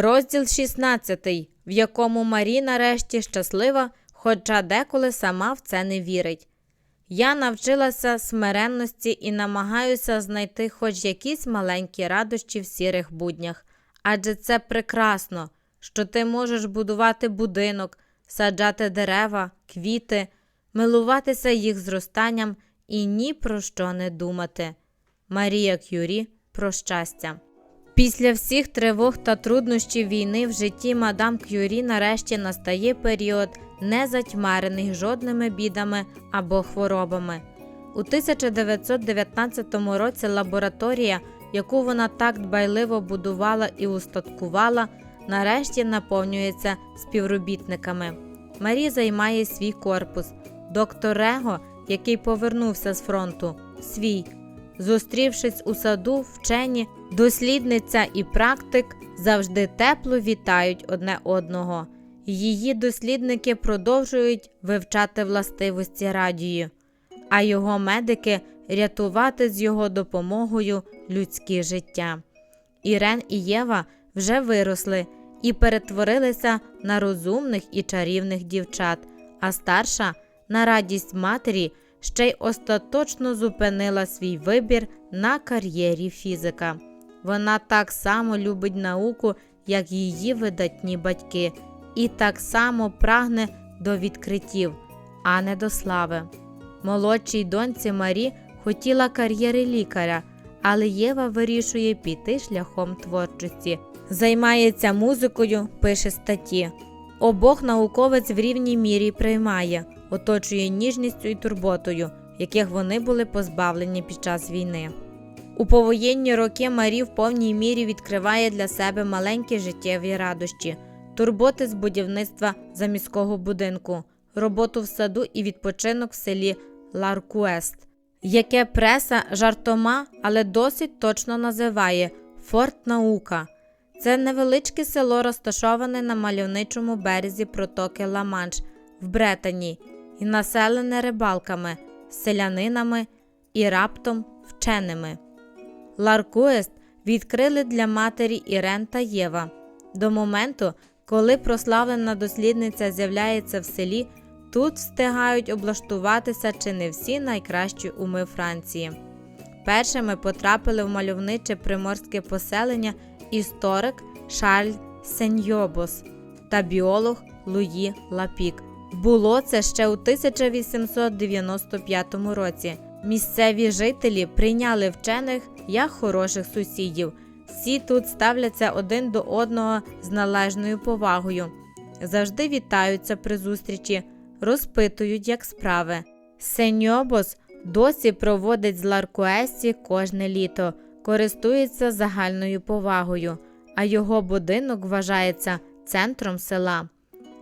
Розділ 16, в якому Марі нарешті щаслива, хоча деколи сама в це не вірить. Я навчилася смиренності і намагаюся знайти хоч якісь маленькі радощі в сірих буднях, адже це прекрасно, що ти можеш будувати будинок, саджати дерева, квіти, милуватися їх зростанням і ні про що не думати. Марія Кюрі про щастя. Після всіх тривог та труднощів війни в житті мадам Кюрі нарешті настає період, не затьмарений жодними бідами або хворобами. У 1919 році лабораторія, яку вона так дбайливо будувала і устаткувала, нарешті наповнюється співробітниками. Марі займає свій корпус. Доктор Рего, який повернувся з фронту, свій. Зустрівшись у саду, вчені, дослідниця і практик завжди тепло вітають одне одного. Її дослідники продовжують вивчати властивості радію, а його медики рятувати з його допомогою людське життя. Ірен і Єва вже виросли і перетворилися на розумних і чарівних дівчат, а старша на радість матері ще й остаточно зупинила свій вибір на кар'єрі фізика. Вона так само любить науку, як її видатні батьки, і так само прагне до відкриттів, а не до слави. Молодшій доньці Марі хотіла кар'єри лікаря, але Єва вирішує піти шляхом творчості, займається музикою, пише статті. Обох науковець в рівній мірі приймає, оточує ніжністю і турботою, яких вони були позбавлені під час війни. У повоєнні роки Марі в повній мірі відкриває для себе маленькі життєві радощі, турботи з будівництва заміського будинку, роботу в саду і відпочинок в селі Ларкуест, яке преса жартома, але досить точно називає Форт Наука. Це невеличке село розташоване на мальовничому березі протоки Ла-Манш в Бретані і населене рибалками, селянинами і раптом вченими. Ларкуест відкрили для матері Ірен та Єва. До моменту, коли прославлена дослідниця з'являється в селі, тут встигають облаштуватися чи не всі найкращі уми Франції. Першими потрапили в мальовниче приморське поселення історик Шарль Сеньобос та біолог Луї Лапік. Було це ще у 1895 році. Місцеві жителі прийняли вчених як хороших сусідів. Всі тут ставляться один до одного з належною повагою, завжди вітаються при зустрічі, розпитують, як справи. Сеньобос досі проводить з Ларкуесі кожне літо, користується загальною повагою, а його будинок вважається центром села.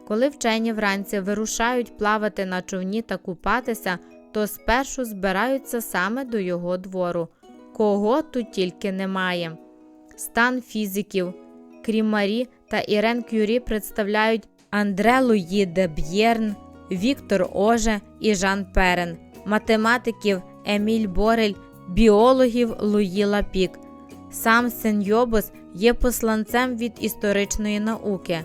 Коли вчені вранці вирушають плавати на човні та купатися, то спершу збираються саме до його двору. Кого тут тільки немає. Стан фізиків, крім Марі та Ірен Кюрі представляють Андре Луї де Б'єрн, Віктор Оже і Жан Перен, математиків Еміль Борель, біологів Луї Лапік. Сам Сеньобос є посланцем від історичної науки.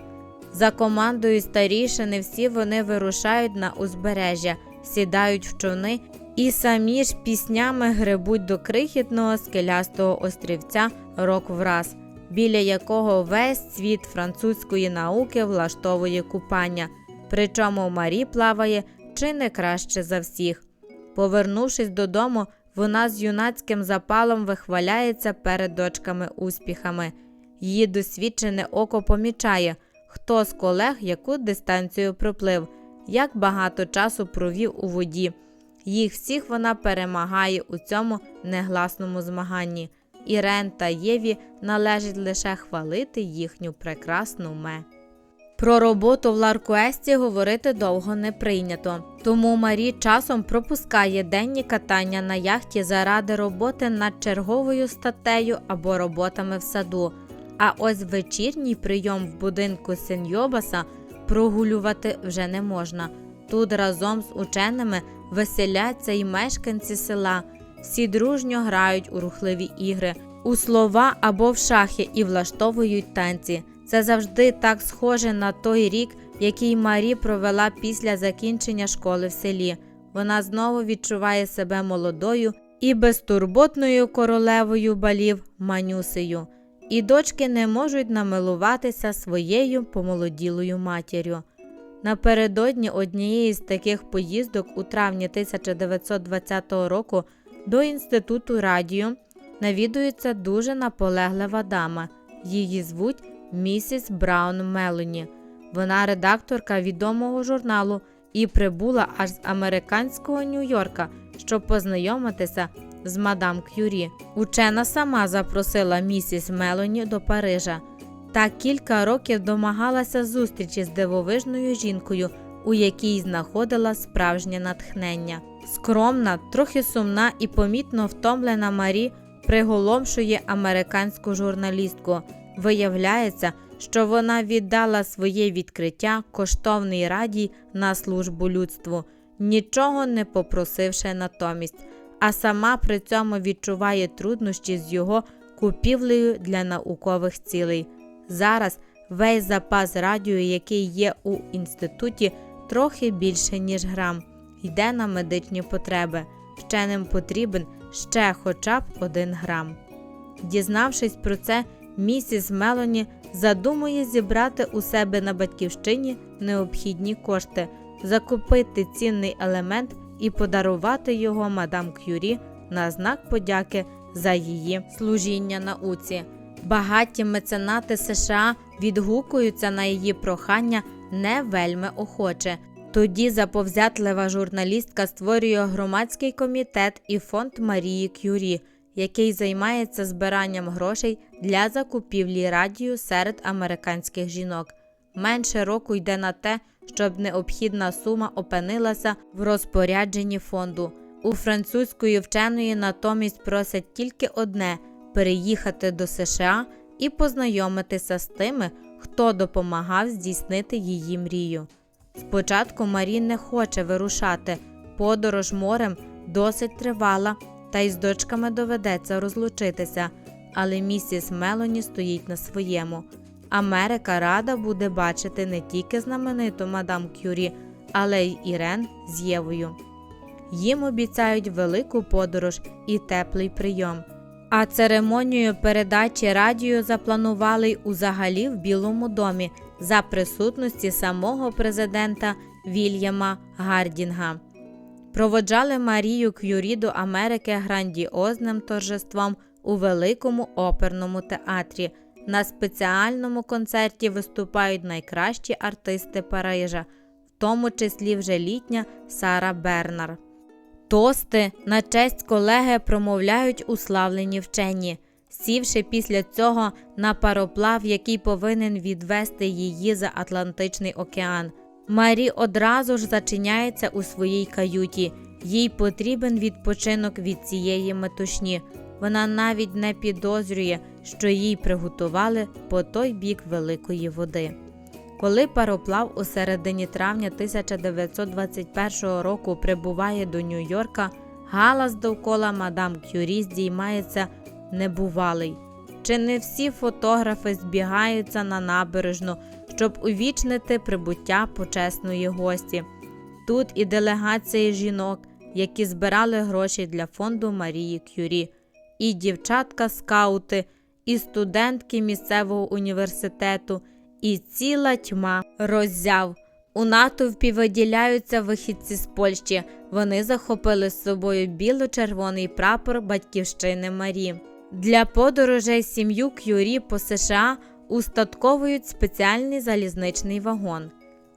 За командою старішини всі вони вирушають на узбережжя, сідають в човни і самі ж піснями гребуть до крихітного скелястого острівця Рок-Враз, біля якого весь світ французької науки влаштовує купання, причому Марі плаває чи не краще за всіх. Повернувшись додому, вона з юнацьким запалом вихваляється перед дочками успіхами. Її досвідчене око помічає, хто з колег яку дистанцію проплив, як багато часу провів у воді. Їх всіх вона перемагає у цьому негласному змаганні. Ірен та Єві належить лише хвалити їхню прекрасну ме. Про роботу в Ларкуесті говорити довго не прийнято, тому Марі часом пропускає денні катання на яхті заради роботи над черговою статтею або роботами в саду. А ось вечірній прийом в будинку Сеньобаса прогулювати вже не можна. Тут разом з ученими веселяться й мешканці села, всі дружньо грають у рухливі ігри, у слова або в шахи і влаштовують танці. Це завжди так схоже на той рік, який Марі провела після закінчення школи в селі. Вона знову відчуває себе молодою і безтурботною королевою балів Манюсею. І дочки не можуть намилуватися своєю помолоділою матір'ю. Напередодні однієї з таких поїздок у травні 1920 року до інституту радіо навідується дуже наполеглива дама. Її звуть місіс Браун Мелоні. Вона редакторка відомого журналу і прибула аж з американського Нью-Йорка, щоб познайомитися з мадам К'юрі. Учена сама запросила місіс Мелоні до Парижа та кілька років домагалася зустрічі з дивовижною жінкою, у якій знаходила справжнє натхнення. Скромна, трохи сумна і помітно втомлена Марі приголомшує американську журналістку. Виявляється, що вона віддала своє відкриття коштовний радій на службу людству, нічого не попросивши натомість, а сама при цьому відчуває труднощі з його купівлею для наукових цілей. Зараз весь запас радіо, який є у інституті, трохи більше, ніж грам, йде на медичні потреби. Вченим потрібен ще хоча б один грам. Дізнавшись про це, місіс Мелоні задумує зібрати у себе на батьківщині необхідні кошти, закупити цінний елемент і подарувати його мадам К'юрі на знак подяки за її служіння науці. Багаті меценати США відгукуються на її прохання не вельми охоче. Тоді заповзятлива журналістка створює громадський комітет і фонд Марії К'юрі, який займається збиранням грошей для закупівлі радіо серед американських жінок. Менше року йде на те, щоб необхідна сума опинилася в розпорядженні фонду. У французької вченої натомість просять тільки одне переїхати до США і познайомитися з тими, хто допомагав здійснити її мрію. Спочатку Марі не хоче вирушати, подорож морем досить тривала, та й з дочками доведеться розлучитися, але місіс Мелоні стоїть на своєму. Америка рада буде бачити не тільки знамениту мадам Кюрі, але й Ірен з Євою. Їм обіцяють велику подорож і теплий прийом. А церемонію передачі радіо запланували й узагалі в Білому домі за присутності самого президента Вільяма Гардінга. Проводжали Марію К'юрі до Америки грандіозним торжеством у великому оперному театрі. На спеціальному концерті виступають найкращі артисти Парижа, в тому числі вже літня Сара Бернар. Тости на честь колеги промовляють уславлені вчені, сівши після цього на пароплав, який повинен відвести її за Атлантичний океан. Марі одразу ж зачиняється у своїй каюті. Їй потрібен відпочинок від цієї метушні. Вона навіть не підозрює, що їй приготували по той бік великої води. Коли пароплав у середині травня 1921 року прибуває до Нью-Йорка, галас довкола мадам Кюрі здіймається небувалий. Чи не всі фотографи збігаються на набережну, щоб увічнити прибуття почесної гості? Тут і делегації жінок, які збирали гроші для фонду Марії Кюрі, і дівчатка-скаути, і студентки місцевого університету і ціла тьма роззяв. У натовпі виділяються вихідці з Польщі. Вони захопили з собою біло-червоний прапор батьківщини Марі. Для подорожей сім'ю К'юрі по США устатковують спеціальний залізничний вагон.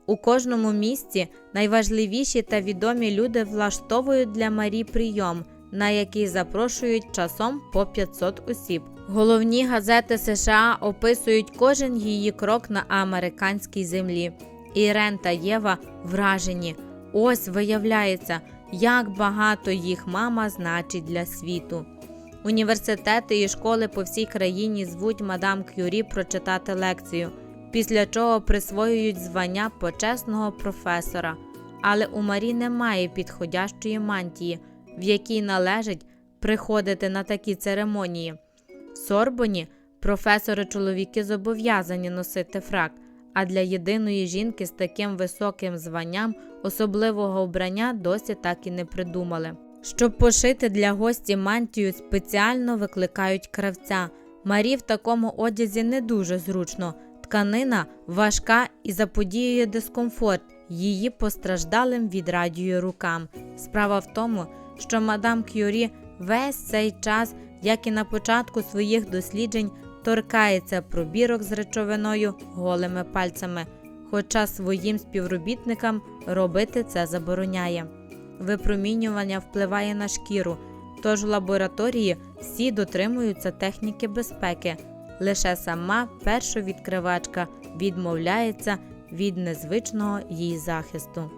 У кожному місті найважливіші та відомі люди влаштовують для Марі прийом, на який запрошують часом по 500 осіб. Головні газети США описують кожен її крок на американській землі. Ірен та Єва вражені. Ось виявляється, як багато їх мама значить для світу. Університети і школи по всій країні звуть мадам Кюрі прочитати лекцію, після чого присвоюють звання почесного професора. Але у Марі немає підходящої мантії, в якій належить приходити на такі церемонії. В Сорбоні Професори чоловіки зобов'язані носити фрак, а для єдиної жінки з таким високим званням особливого вбрання досі так і не придумали. Щоб пошити для гості мантію, спеціально викликають кравця. Марі в такому одязі не дуже зручно. Тканина важка і заподіює дискомфорт її постраждалим від радію рукам. Справа в тому, що мадам Кюрі весь цей час, як і на початку своїх досліджень, торкається пробірок з речовиною голими пальцями, хоча своїм співробітникам робити це забороняє. Випромінювання впливає на шкіру, тож в лабораторії всі дотримуються техніки безпеки. Лише сама першовідкривачка відмовляється від незвичного їй захисту.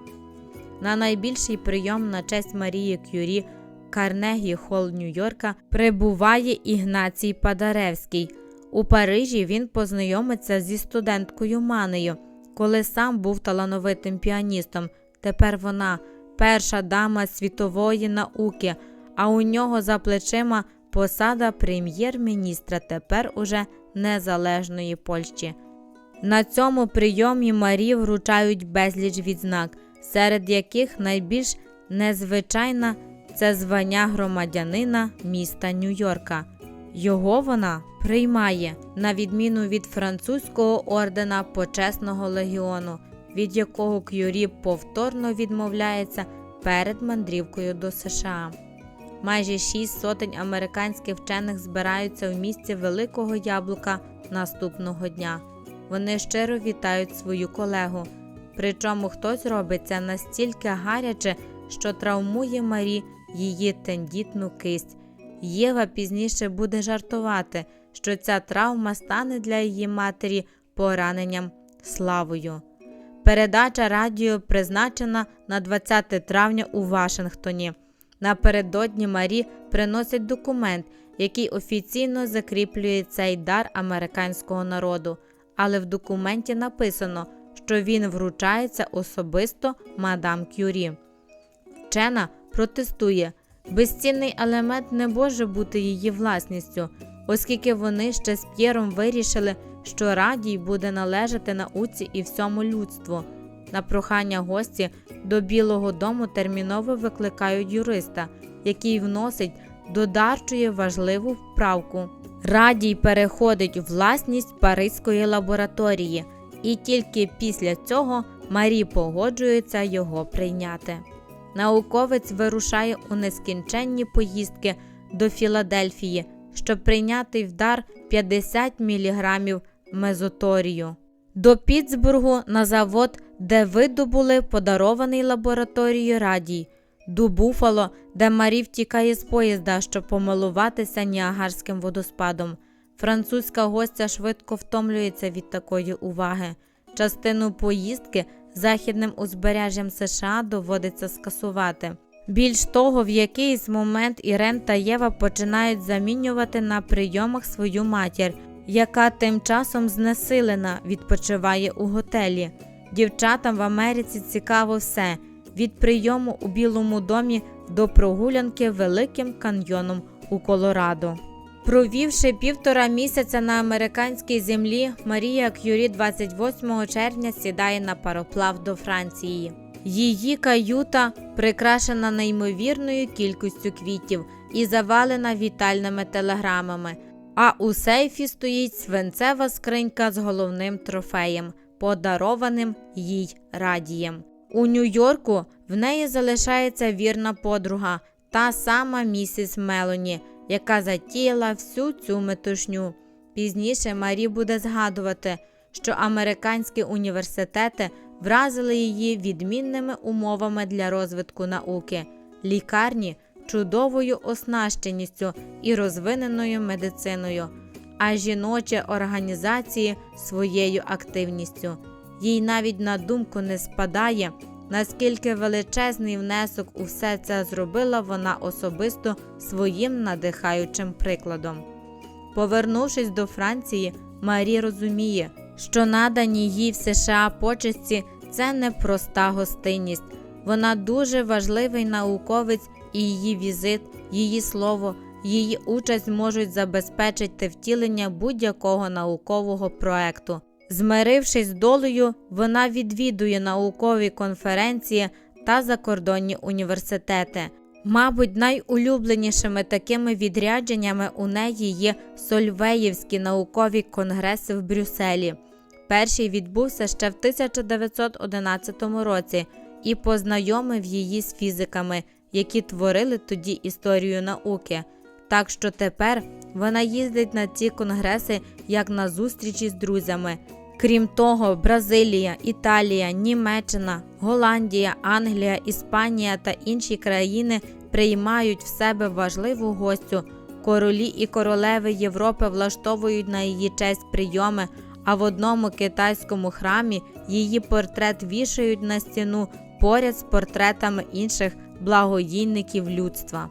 На найбільший прийом на честь Марії Кюрі Карнегі Холл Нью-Йорка прибуває Ігнацій Падаревський. У Парижі він познайомиться зі студенткою Манею, коли сам був талановитим піаністом. Тепер вона перша дама світової науки, а у нього за плечима посада прем'єр-міністра тепер уже незалежної Польщі. На цьому прийомі Марі вручають безліч відзнак, серед яких найбільш незвичайна це звання громадянина міста Нью-Йорка. Його вона приймає на відміну від французького ордена почесного легіону, від якого К'юрі повторно відмовляється перед мандрівкою до США. Майже шість сотень американських вчених збираються в місті Великого Яблука наступного дня. Вони щиро вітають свою колегу. Причому хтось робить це настільки гаряче, що травмує Марі її тендітну кисть. Єва пізніше буде жартувати, що ця травма стане для її матері пораненням славою. Передача радіо призначена на 20 травня у Вашингтоні. Напередодні Марі приносить документ, який офіційно закріплює цей дар американського народу, але в документі написано, що він вручається особисто мадам Кюрі. Вчена протестує, безцінний елемент не може бути її власністю, оскільки вони ще з П'єром вирішили, що радій буде належати науці і всьому людству. На прохання гості до Білого дому терміново викликають юриста, який вносить додарчує важливу вправку. Радій переходить власність Паризької лабораторії, і тільки після цього Марі погоджується його прийняти. Науковець вирушає у нескінченні поїздки до Філадельфії, щоб прийняти в дар 50 мг мезоторію. До Пітсбургу на завод, де видобули подарований лабораторією радій, до Буфало, де Марі втікає з поїзда, щоб помилуватися Ніагарським водоспадом. Французька гостя швидко втомлюється від такої уваги. Частину поїздки західним узбережжям США доводиться скасувати. Більш того, в якийсь момент Ірен та Єва починають замінювати на прийомах свою матір, яка тим часом знесилена відпочиває у готелі. Дівчатам в Америці цікаво все від прийому у Білому домі до прогулянки Великим каньйоном у Колорадо. Провівши півтора місяця на американській землі, Марія К'юрі 28 червня сідає на пароплав до Франції. Її каюта прикрашена неймовірною кількістю квітів і завалена вітальними телеграмами. А у сейфі стоїть свинцева скринька з головним трофеєм, подарованим їй радієм. У Нью-Йорку в неї залишається вірна подруга, та сама місіс Мелоні, яка затіяла всю цю метушню. Пізніше Марі буде згадувати, що американські університети вразили її відмінними умовами для розвитку науки, лікарні чудовою оснащеністю і розвиненою медициною, а жіночі організації своєю активністю. Їй навіть на думку не спадає, наскільки величезний внесок у все це зробила вона особисто своїм надихаючим прикладом. Повернувшись до Франції, Марі розуміє, що надані їй в США почесті це не проста гостинність, вона дуже важливий науковець і її візит, її слово, її участь можуть забезпечити втілення будь-якого наукового проекту. Змирившись з долею, вона відвідує наукові конференції та закордонні університети. Мабуть, найулюбленішими такими відрядженнями у неї є Сольвеївські наукові конгреси в Брюсселі. Перший відбувся ще в 1911 році і познайомив її з фізиками, які творили тоді історію науки. Так що тепер вона їздить на ці конгреси як на зустрічі з друзями. Крім того, Бразилія, Італія, Німеччина, Голландія, Англія, Іспанія та інші країни приймають в себе важливу гостю. Королі і королеви Європи влаштовують на її честь прийоми, а в одному китайському храмі її портрет вішають на стіну поряд з портретами інших благодійників людства.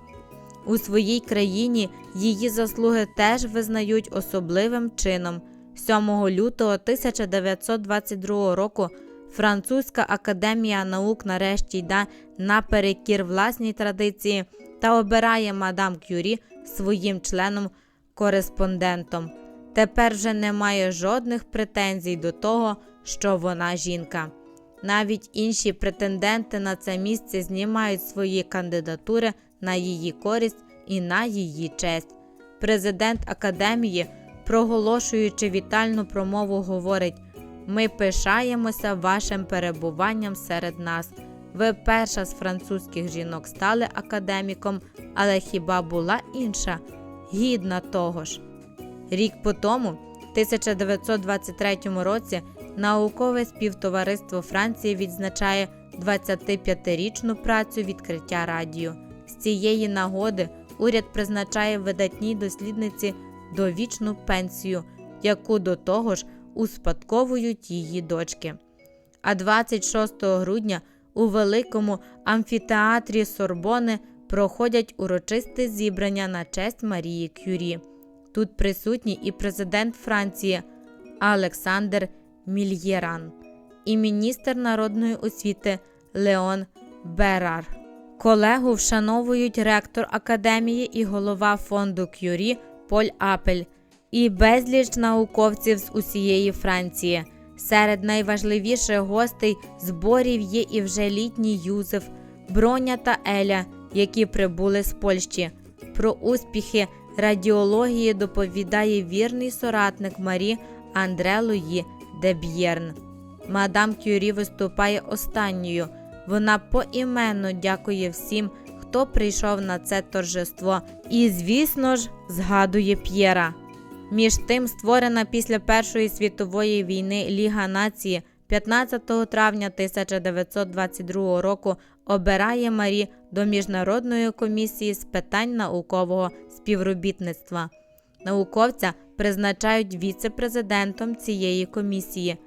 У своїй країні її заслуги теж визнають особливим чином. 7 лютого 1922 року Французька академія наук нарешті йде наперекір власній традиції та обирає мадам Кюрі своїм членом-кореспондентом. Тепер вже немає жодних претензій до того, що вона жінка. Навіть інші претенденти на це місце знімають свої кандидатури на її користь і на її честь. Президент академії, проголошуючи вітальну промову, говорить: Ми пишаємося вашим перебуванням серед нас. Ви перша з французьких жінок стали академіком, але хіба була інша, гідна того ж. Рік по тому, 1923 році, наукове співтовариство Франції відзначає 25-річну працю відкриття радіо. Цієї нагоди уряд призначає видатній дослідниці довічну пенсію, яку до того ж успадковують її дочки. А 26 грудня у великому амфітеатрі Сорбони проходять урочисте зібрання на честь Марії Кюрі. Тут присутній і президент Франції Олександр Мільєран і міністр народної освіти Леон Берар. Колегу вшановують ректор академії і голова фонду Кюрі Поль Апель і безліч науковців з усієї Франції. Серед найважливіших гостей зборів є і вже літній Юзеф, Броня та Еля, які прибули з Польщі. Про успіхи радіології доповідає вірний соратник Марі Андре Луї де Б'єрн. Мадам Кюрі виступає останньою. Вона поіменно дякує всім, хто прийшов на це торжество, і, звісно ж, згадує П'єра. Між тим, створена після Першої світової війни Ліга нації 15 травня 1922 року обирає Марі до Міжнародної комісії з питань наукового співробітництва. Науковця призначають віце-президентом цієї комісії.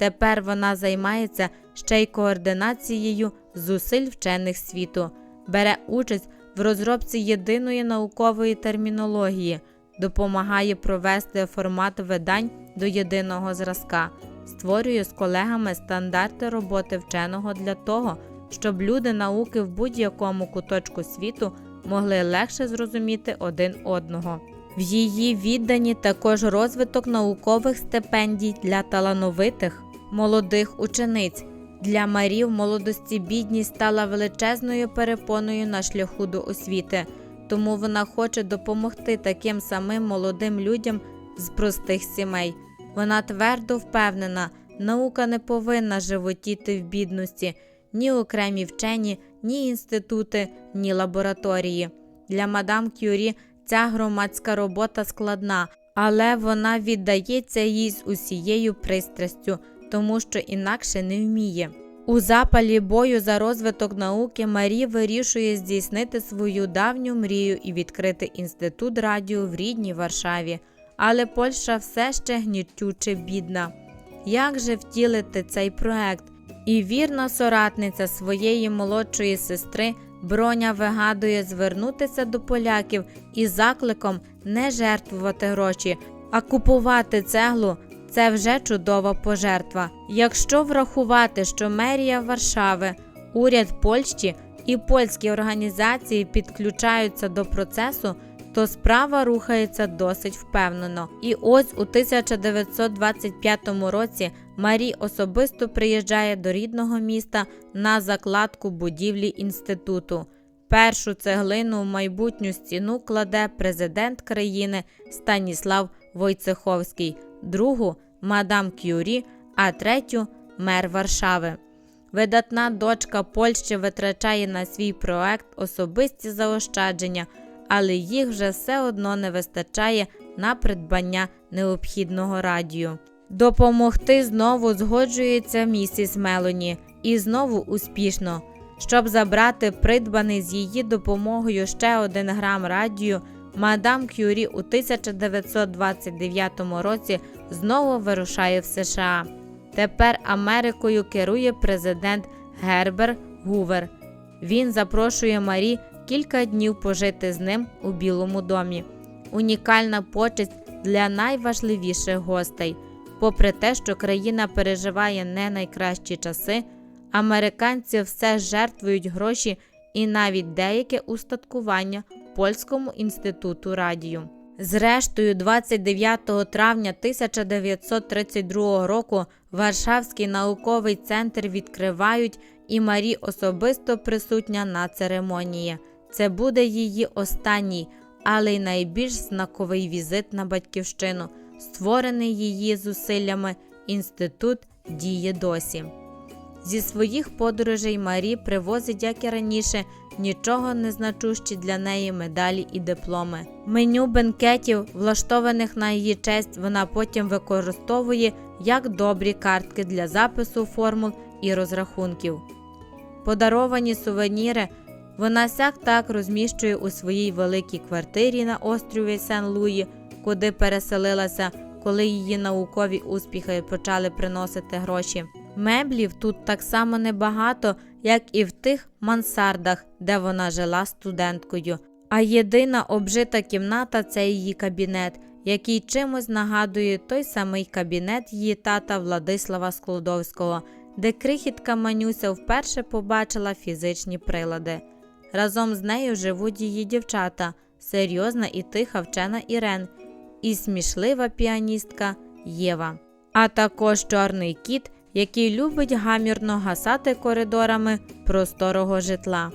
Тепер вона займається ще й координацією зусиль вчених світу, бере участь в розробці єдиної наукової термінології, допомагає провести формат видань до єдиного зразка, створює з колегами стандарти роботи вченого для того, щоб люди науки в будь-якому куточку світу могли легше зрозуміти один одного. В її віддані також розвиток наукових стипендій для талановитих молодих учениць. Для Марі в молодості бідність стала величезною перепоною на шляху до освіти, тому вона хоче допомогти таким самим молодим людям з простих сімей. Вона твердо впевнена, наука не повинна животіти в бідності, ні окремі вчені, ні інститути, ні лабораторії. Для мадам Кюрі ця громадська робота складна, але вона віддається їй з усією пристрастю, тому що інакше не вміє. У запалі бою за розвиток науки Марі вирішує здійснити свою давню мрію і відкрити інститут радіо в рідній Варшаві, але Польща все ще гнітюче бідна. Як же втілити цей проект? І вірна соратниця своєї молодшої сестри Броня вигадує звернутися до поляків із закликом не жертвувати гроші, а купувати цеглу це вже чудова пожертва. Якщо врахувати, що мерія Варшави, уряд Польщі і польські організації підключаються до процесу, то справа рухається досить впевнено. І ось у 1925 році Марі особисто приїжджає до рідного міста на закладку будівлі інституту. Першу цеглину в майбутню стіну кладе президент країни Станіслав Войцеховський, другу мадам Кюрі, а третю мер Варшави. Видатна дочка Польщі витрачає на свій проект особисті заощадження, але їх вже все одно не вистачає на придбання необхідного радіо. Допомогти знову згоджується місіс Мелоні і знову успішно. Щоб забрати придбаний з її допомогою ще один грам радію, мадам Кюрі у 1929 році знову вирушає в США. Тепер Америкою керує президент Гербер Гувер. Він запрошує Марі кілька днів пожити з ним у Білому домі. Унікальна почесть для найважливіших гостей. Попри те, що країна переживає не найкращі часи, американці все жертвують гроші і навіть деяке устаткування Польському інституту радіо. Зрештою, 29 травня 1932 року Варшавський науковий центр відкривають, і Марі особисто присутня на церемонії. Це буде її останній, але й найбільш знаковий візит на батьківщину, створений її зусиллями. Інститут діє досі. Зі своїх подорожей Марі привозить, як і раніше, нічого не значущі для неї медалі і дипломи. Меню бенкетів, влаштованих на її честь, вона потім використовує як добрі картки для запису формул і розрахунків. Подаровані сувеніри вона сяк так розміщує у своїй великій квартирі на острові Сен-Луї, куди переселилася, коли її наукові успіхи почали приносити гроші. Меблів тут так само небагато, як і в тих мансардах, де вона жила студенткою. А єдина обжита кімната це її кабінет, який чимось нагадує той самий кабінет її тата Владислава Склодовського, де крихітка Манюся вперше побачила фізичні прилади. Разом з нею живуть її дівчата, серйозна і тиха вчена Ірен, і смішлива піаністка Єва, а також чорний кіт який любить гамірно гасати коридорами просторого житла.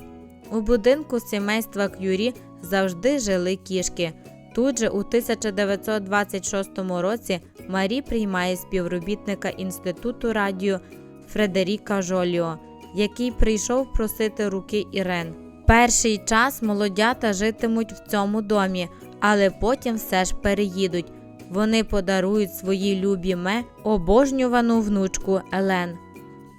У будинку сімейства К'юрі завжди жили кішки. Тут же у 1926 році Марі приймає співробітника інституту радіо Фредеріка Жоліо, який прийшов просити руки Ірен. Перший час молодята житимуть в цьому домі, але потім все ж переїдуть. Вони подарують своїй любі ме обожнювану внучку Елен.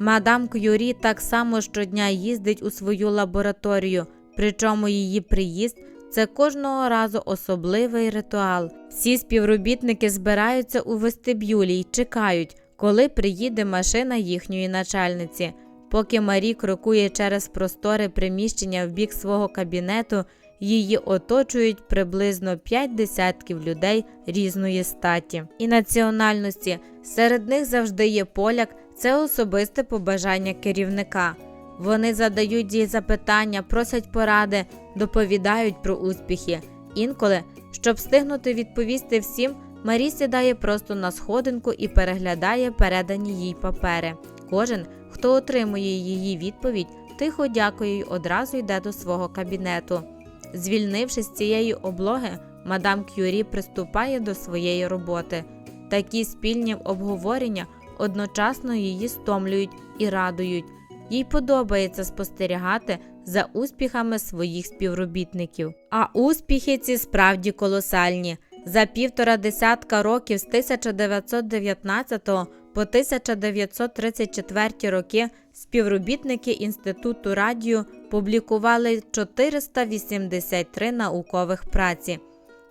Мадам Кюрі так само щодня їздить у свою лабораторію, причому її приїзд це кожного разу особливий ритуал. Всі співробітники збираються у вестибюлі й чекають, коли приїде машина їхньої начальниці. Поки Марі крокує через простори приміщення в бік свого кабінету, Її оточують приблизно 5 десятків людей різної статі і національності. Серед них завжди є поляк, це особисте побажання керівника. Вони задають їй запитання, просять поради, доповідають про успіхи. Інколи, щоб встигнути відповісти всім, Марі сідає просто на сходинку і переглядає передані їй папери. Кожен, хто отримує її відповідь, тихо дякує й одразу йде до свого кабінету. Звільнившись з цієї облоги, мадам Кюрі приступає до своєї роботи. Такі спільні обговорення одночасно її стомлюють і радують. Їй подобається спостерігати за успіхами своїх співробітників. А успіхи ці справді колосальні. За півтора десятка років з 1919 по 1934 роки співробітники Інституту радіо публікували 483 наукових праці.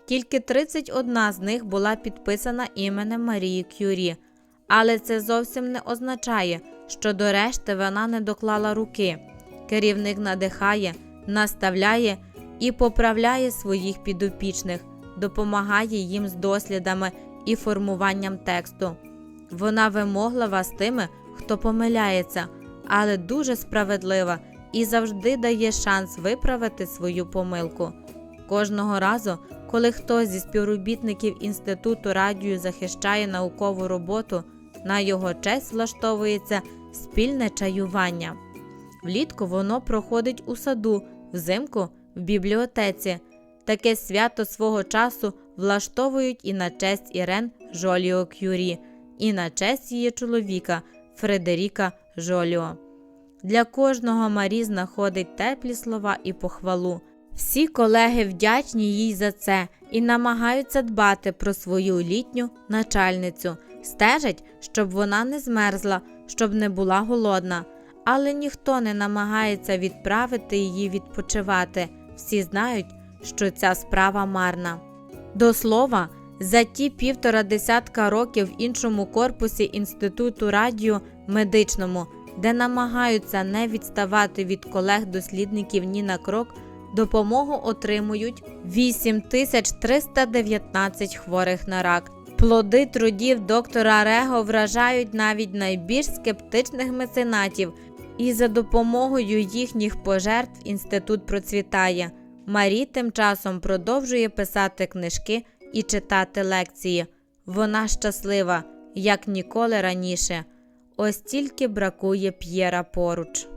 Тільки 31 з них була підписана іменем Марії Кюрі, але це зовсім не означає, що до решти вона не доклала руки. Керівник надихає, наставляє і поправляє своїх підопічних, допомагає їм з дослідами і формуванням тексту. Вона вимоглива з тими, хто помиляється, але дуже справедлива і завжди дає шанс виправити свою помилку. Кожного разу, Коли хтось зі співробітників інституту радію захищає наукову роботу, на його честь влаштовується спільне чаювання. Влітку воно проходить у саду, взимку в бібліотеці. Таке свято свого часу влаштовують і на честь Ірен Жоліо Кюрі, і на честь її чоловіка Фредеріка Жоліо. Для кожного Марі знаходить теплі слова і похвалу. Всі колеги вдячні їй за це і намагаються дбати про свою літню начальницю, стежать, щоб вона не змерзла, щоб не була голодна. Але ніхто не намагається відправити її відпочивати. Всі знають, що ця справа марна. До слова, за ті півтора десятка років в іншому корпусі Інституту радіо медичному, де намагаються не відставати від колег-дослідників ні на крок, допомогу отримують 8319 хворих на рак. Плоди трудів доктора Рего вражають навіть найбільш скептичних меценатів, і за допомогою їхніх пожертв інститут процвітає. Марі тим часом продовжує писати книжки і читати лекції. Вона щаслива, як ніколи раніше. Ось тільки бракує П'єра поруч.